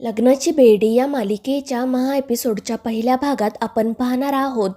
लग्नाची बेडी या मालिकेच्या महा एपिसोडच्या पहिल्या भागात आपण पाहणार आहोत.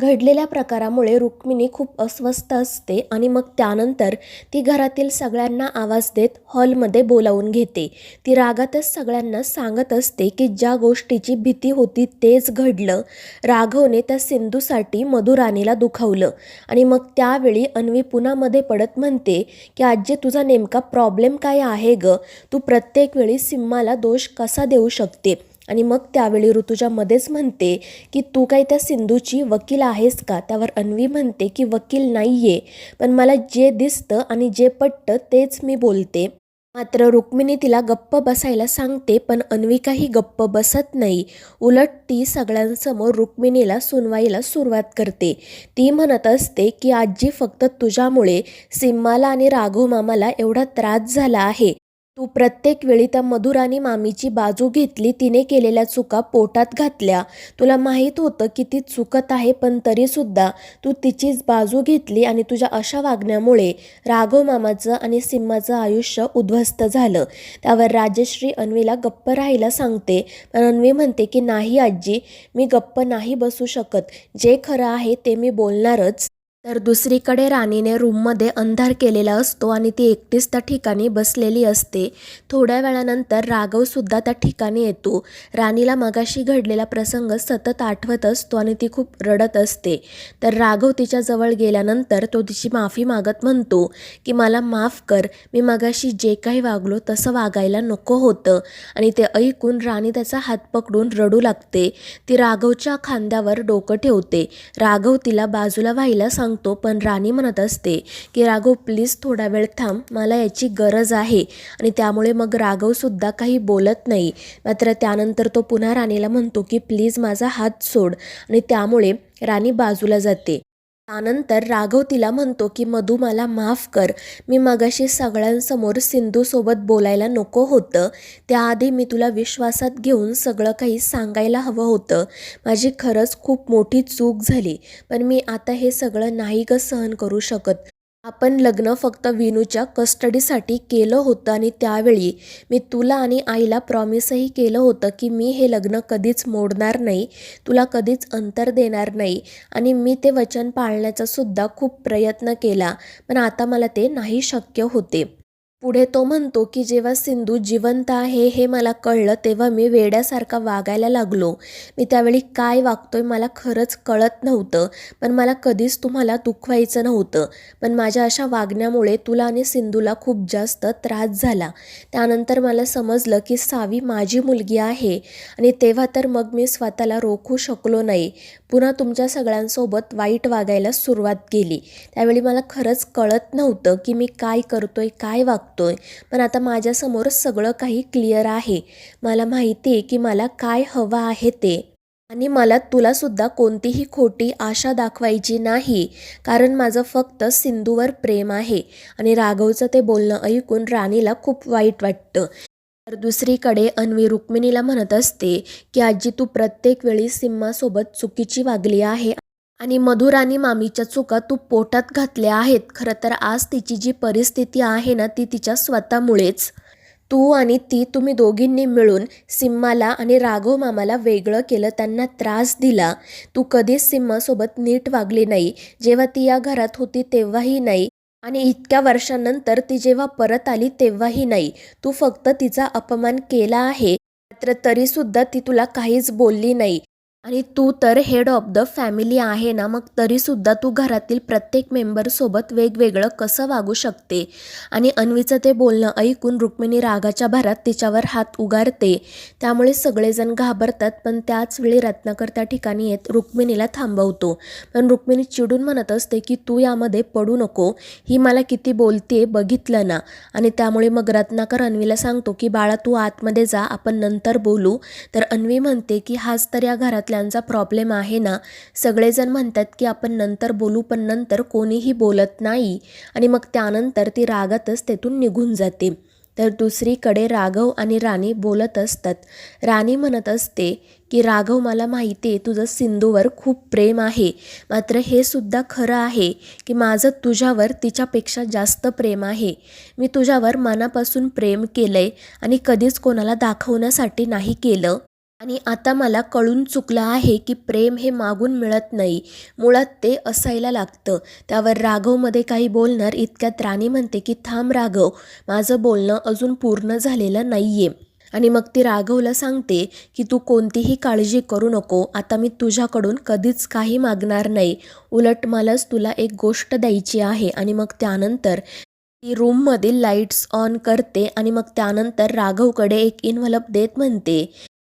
घडलेल्या प्रकारामुळे रुक्मिणी खूप अस्वस्थ असते आणि मग त्यानंतर ती घरातील सगळ्यांना आवाज देत हॉलमध्ये बोलावून घेते. ती रागातच सगळ्यांना सांगत असते की ज्या गोष्टीची भीती होती तेच घडलं. राघवने त्या सिंधूसाठी मधुराणीला दुखावलं आणि मग त्यावेळी अन्वी पुण्यामध्ये पडत म्हणते की आजी तुझा नेमका प्रॉब्लेम काय आहे ग? तू प्रत्येक वेळी सिम्माला दोष कसा देऊ शकते. आणि मग त्यावेळी ऋतुजा मध्येच म्हणते की तू काय त्या सिंधूची वकील आहेस का? त्यावर अन्वी म्हणते की वकील नाही आहे पण मला जे दिसतं आणि जे पटतं तेच मी बोलते. मात्र रुक्मिणी तिला गप्प बसायला सांगते पण अन्वी काही गप्प बसत नाही. उलट ती सगळ्यांसमोर रुक्मिणीला सुनवाईला सुरुवात करते. ती म्हणत असते की आजी फक्त तुझ्यामुळे सिम्माला आणि राघव मामाला एवढा त्रास झाला आहे. तू प्रत्येक वेळी त्या मधुराणी मामीची बाजू घेतली तिने केलेल्या चुका पोटात घातल्या. तुला माहीत होतं की ती चुकत आहे पण तरीसुद्धा तू तिचीच बाजू घेतली आणि तुझ्या अशा वागण्यामुळे राघव मामाचं आणि सिम्माचं आयुष्य उद्ध्वस्त झालं. त्यावर राजश्री अन्वीला गप्प राहायला सांगते पण अन्वी म्हणते की नाही आजी मी गप्प नाही बसू शकत. जे खरं आहे ते मी बोलणारच. तर दुसरीकडे राणीने रूममध्ये अंधार केलेला असतो आणि ती एकटीच त्या ठिकाणी बसलेली असते. थोड्या वेळानंतर राघवसुद्धा त्या ठिकाणी येतो. राणीला मगाशी घडलेला प्रसंग सतत आठवत असतो आणि ती खूप रडत असते. तर राघव तिच्याजवळ गेल्यानंतर तो तिची माफी मागत म्हणतो की मला माफ कर. मी मगाशी जे काही वागलो तसं वागायला नको होतं. आणि ते ऐकून राणी त्याचा हात पकडून रडू लागते. ती राघवच्या खांद्यावर डोकं ठेवते. राघव तिला बाजूला व्हायला सांगतो पण राणी म्हणत असते की राघव प्लीज थोडा वेळ थांब. मला याची गरज आहे. आणि त्यामुळे मग राघवसुद्धा काही बोलत नाही. मात्र त्यानंतर तो पुन्हा राणीला म्हणतो की प्लीज माझा हात सोड. आणि त्यामुळे राणी बाजूला जाते. त्यानंतर राघव तिला म्हणतो की मधू मला माफ कर. मी मगाशी सगळ्यांसमोर सिंधूसोबत बोलायला नको होतं. त्याआधी मी तुला विश्वासात घेऊन सगळं काही सांगायला हवं होतं. माझी खरंच खूप मोठी चूक झाली. पण मी आता हे सगळं नाही ग सहन करू शकत. आपण लग्न फक्त विनूच्या कस्टडीसाठी केलं होतं आणि त्यावेळी मी तुला आणि आईला प्रॉमिसही केलं होतं की मी हे लग्न कधीच मोडणार नाही तुला कधीच अंतर देणार नाही आणि मी ते वचन पाळण्याचा सुद्धा खूप प्रयत्न केला. पण आता मला ते नाही शक्य होते. पुढे तो म्हणतो की जेव्हा सिंधू जिवंत आहे हे मला कळलं तेव्हा मी वेड्यासारखा वागायला लागलो. मी त्यावेळी काय वागतोय मला खरंच कळत नव्हतं पण मला कधीच तुम्हाला दुखवायचं नव्हतं. पण माझ्या अशा वागण्यामुळे तुला आणि सिंधूला खूप जास्त त्रास झाला. त्यानंतर मला समजलं की सावी माझी मुलगी आहे आणि तेव्हा तर मग मी स्वतःला रोखू शकलो नाही. पुन्हा तुमच्या सगळ्यांसोबत वाईट वागायला सुरुवात केली. त्यावेळी मला खरंच कळत नव्हतं की मी काय करतोय काय वागतोय. पण आता माझ्यासमोर सगळं काही क्लिअर आहे. मला माहिती आहे की मला काय हवं आहे ते. आणि मला तुलासुद्धा कोणतीही खोटी आशा दाखवायची नाही. कारण माझं फक्त सिंधूवर प्रेम आहे. आणि राघवचं ते बोलणं ऐकून राणीला खूप वाईट वाटतं. तर दुसरीकडे अन्वी रुक्मिणीला म्हणत असते की आजी तू प्रत्येक वेळी सिम्मासोबत चुकीची वागली आहे आणि मधुर आणि मामीच्या चुका तू पोटात घातल्या आहेत. खरं तर आज तिची जी परिस्थिती आहे ना ती तिच्या स्वतःमुळेच. तू आणि ती तुम्ही दोघींनी मिळून सिम्माला आणि राघव मामाला वेगळं केलं त्यांना त्रास दिला. तू कधीच सिम्मासोबत नीट वागली नाही. जेव्हा ती या घरात होती तेव्हाही नाही. आणि इतक्या वर्षांनंतर ती जेव्हा परत आली तेव्हाही नाही. तू फक्त तिचा अपमान केला आहे. मात्र तरीसुद्धा ती तुला काहीच बोलली नाही. आणि तू तर हेड ऑफ द फॅमिली आहे ना मग तरीसुद्धा तू घरातील प्रत्येक मेंबरसोबत वेगवेगळं कसं वागू शकते? आणि अन्वीचं ते बोलणं ऐकून रुक्मिणी रागाच्या भरात तिच्यावर हात उगारते. त्यामुळे सगळेजण घाबरतात पण त्याच वेळी रत्नाकर त्या ठिकाणी येत रुक्मिणीला थांबवतो. पण रुक्मिणी चिडून म्हणत असते की तू यामध्ये पडू नको. ही मला किती बोलते बघितलं ना. आणि त्यामुळे मग रत्नाकर अन्वीला सांगतो की बाळा तू आतमध्ये जा आपण नंतर बोलू. तर अन्वी म्हणते की हाच तर या घरात घरातल्यांचा प्रॉब्लेम आहे ना सगळेजण म्हणतात की आपण नंतर बोलू पण नंतर कोणीही बोलत नाही. आणि मग त्यानंतर ती रागातच तेथून निघून जाते. तर दुसरीकडे राघव आणि राणी बोलत असतात. राणी म्हणत असते की राघव मला माहिती आहे तुझं सिंधूवर खूप प्रेम आहे. मात्र हे सुद्धा खरं आहे की माझं तुझ्यावर तिच्यापेक्षा जास्त प्रेम आहे. मी तुझ्यावर मनापासून प्रेम केलं आहे आणि कधीच कोणाला दाखवण्यासाठी नाही केलं. आणि आता मला कळून चुकलं आहे की प्रेम हे मागून मिळत नाही. मुळात ते असायला लागतं. त्यावर राघवमध्ये काही बोलणार इतक्यात राणी म्हणते की थांब राघव माझं बोलणं अजून पूर्ण झालेलं नाही आहे आणि मग ती राघवला सांगते की तू कोणतीही काळजी करू नको. आता मी तुझ्याकडून कधीच काही मागणार नाही. उलट मलाच तुला एक गोष्ट द्यायची आहे. आणि मग त्यानंतर ती रूममधील लाईट्स ऑन करते आणि मग त्यानंतर राघवकडे एक इन्व्हलप देत म्हणते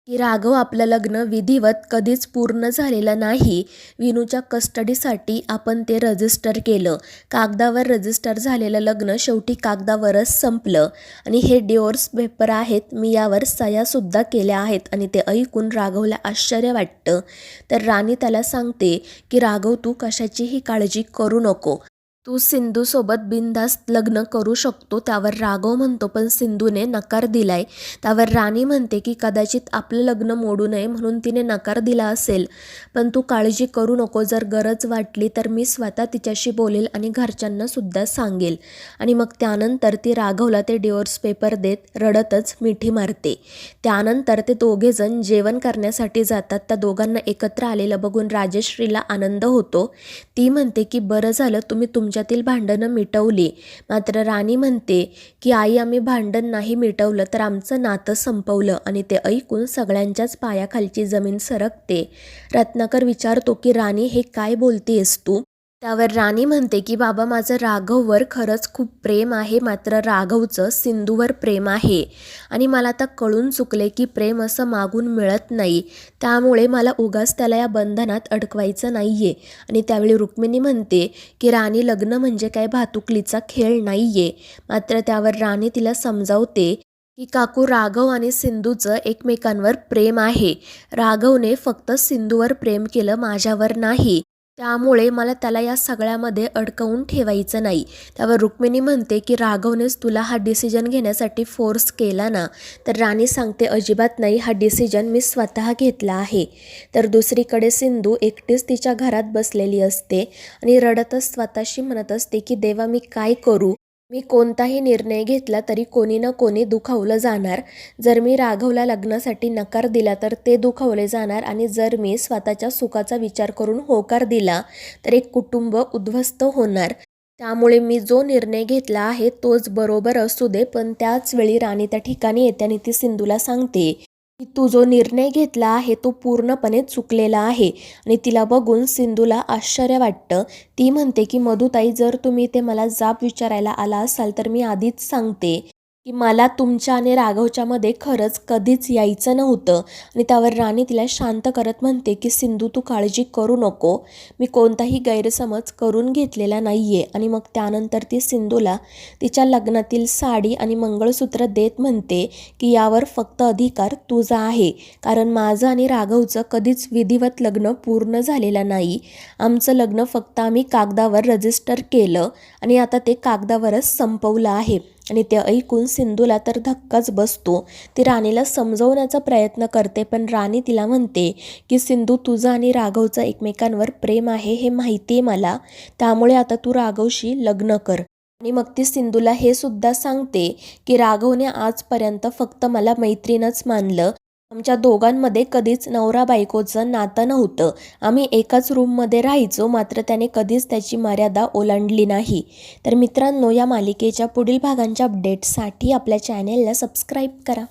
की राघव आपलं लग्न विधिवत कधीच पूर्ण झालेलं नाही. विनूच्या कस्टडीसाठी आपण ते रजिस्टर केलं. कागदावर रजिस्टर झालेलं लग्न शेवटी कागदावरच संपलं. आणि हे डिओर्स पेपर आहेत मी यावर सह्यासुद्धा केल्या आहेत आणि ते ऐकून राघवला आश्चर्य वाटतं. तर राणी त्याला सांगते की राघव तू कशाचीही काळजी करू नको. तू सिंधूसोबत बिनधास्त लग्न करू शकतो त्यावर राघव म्हणतो पण सिंधूने नकार दिलाय. त्यावर राणी म्हणते की कदाचित आपलं लग्न मोडू नये म्हणून तिने नकार दिला असेल. पण तू काळजी करू नको जर गरज वाटली तर मी स्वतः तिच्याशी बोलेल आणि घरच्यांना सुद्धा सांगेल. आणि मग त्यानंतर ती राघवला ते डिवोर्स पेपर देत रडतच मिठी मारते. त्यानंतर ते दोघेजण जेवण करण्यासाठी जातात. त्या दोघांना एकत्र आलेलं बघून राजश्रीला आनंद होतो. ती म्हणते की बरं झालं तुम्ही तुमच्यातील भांडणं मिटवली. मात्र राणी म्हणते की आई आम्ही भांडण नाही मिटवलं तर आमचं नातं संपवलं आणि ते ऐकून सगळ्यांच्याच पायाखालची जमीन सरकते. रत्नाकर विचारतो की राणी हे काय बोलतेस तू? त्यावर राणी म्हणते की बाबा माझं राघववर खरंच खूप प्रेम आहे. मात्र राघवचं सिंधूवर प्रेम आहे. आणि मला आता कळून चुकले की प्रेम असं मागून मिळत नाही. त्यामुळे मला उगाच त्याला या बंधनात अडकवायचं नाही आहे आणि त्यावेळी रुक्मिणी म्हणते की राणी लग्न म्हणजे काय? भातुकलीचा खेळ नाही आहे मात्र त्यावर राणी तिला समजावते की काकू राघव आणि सिंधूचं एकमेकांवर प्रेम आहे. राघवने फक्त सिंधूवर प्रेम केलं माझ्यावर नाही. त्यामुळे मला त्याला या सगळ्यामध्ये अडकवून ठेवायचं नाही. त्यावर रुक्मिणी म्हणते की राघवनेच तुला हा डिसिजन घेण्यासाठी फोर्स केला ना तर राणी सांगते अजिबात नाही हा डिसिजन मी स्वतः घेतला आहे. तर दुसरीकडे सिंधू एकटीच तिच्या घरात बसलेली असते आणि रडतच स्वतःशी म्हणत असते की देवा मी काय करू? मी कोणताही निर्णय घेतला तरी कोणी ना कोणी दुखावलं जाणार. जर मी राघवला लग्नासाठी नकार दिला तर ते दुखावले जाणार आणि जर मी स्वतःच्या सुखाचा विचार करून होकार दिला तर एक कुटुंब उद्ध्वस्त होणार. त्यामुळे मी जो निर्णय घेतला आहे तोच बरोबर असू दे पण त्याच वेळी राणी त्या ठिकाणी येते आणि ती सिंधूला सांगते. की तू जो निर्णय घेतला आहे तो पूर्णपणे चुकलेला आहे. आणि तिला बघून सिंधूला आश्चर्य वाटतं. ती म्हणते की मधुताई जर तुम्ही ते मला जाब विचारायला आला असाल तर मी आधीच सांगते. की मला तुमच्या आणि राघवच्यामध्ये खरंच कधीच यायचं नव्हतं. आणि त्यावर राणी तिला शांत करत म्हणते की सिंधू तू काळजी करू नको. मी कोणताही गैरसमज करून घेतलेला नाही आहे आणि मग त्यानंतर ती सिंधूला तिच्या लग्नातील साडी आणि मंगळसूत्र देत म्हणते की यावर फक्त अधिकार तुझा आहे. कारण माझं आणि राघवचं कधीच विधिवत लग्न पूर्ण झालेलं नाही. आमचं लग्न फक्त आम्ही कागदावर रजिस्टर केलं आणि आता ते कागदावरच संपवलं आहे. आणि ते ऐकून सिंधूला तर धक्काच बसतो. ती राणीला समजवण्याचा प्रयत्न करते पण राणी तिला म्हणते की सिंधू तुझं आणि राघवचं एकमेकांवर प्रेम आहे हे माहिती आहे मला. त्यामुळे आता तू राघवशी लग्न कर. आणि मग ती सिंधूला हे सुद्धा सांगते की राघवने आजपर्यंत फक्त मला मैत्रीणच मानलं. आमच्या दोघांमध्ये कधीच नवरा बायकोचं नातं नव्हतं. आम्ही एकाच रूममध्ये राहायचो मात्र त्याने कधीच त्याची मर्यादा ओलांडली नाही. तर मित्रांनो या मालिकेच्या पुढील भागांच्या अपडेट्ससाठी आपल्या चॅनेलला सबस्क्राईब करा.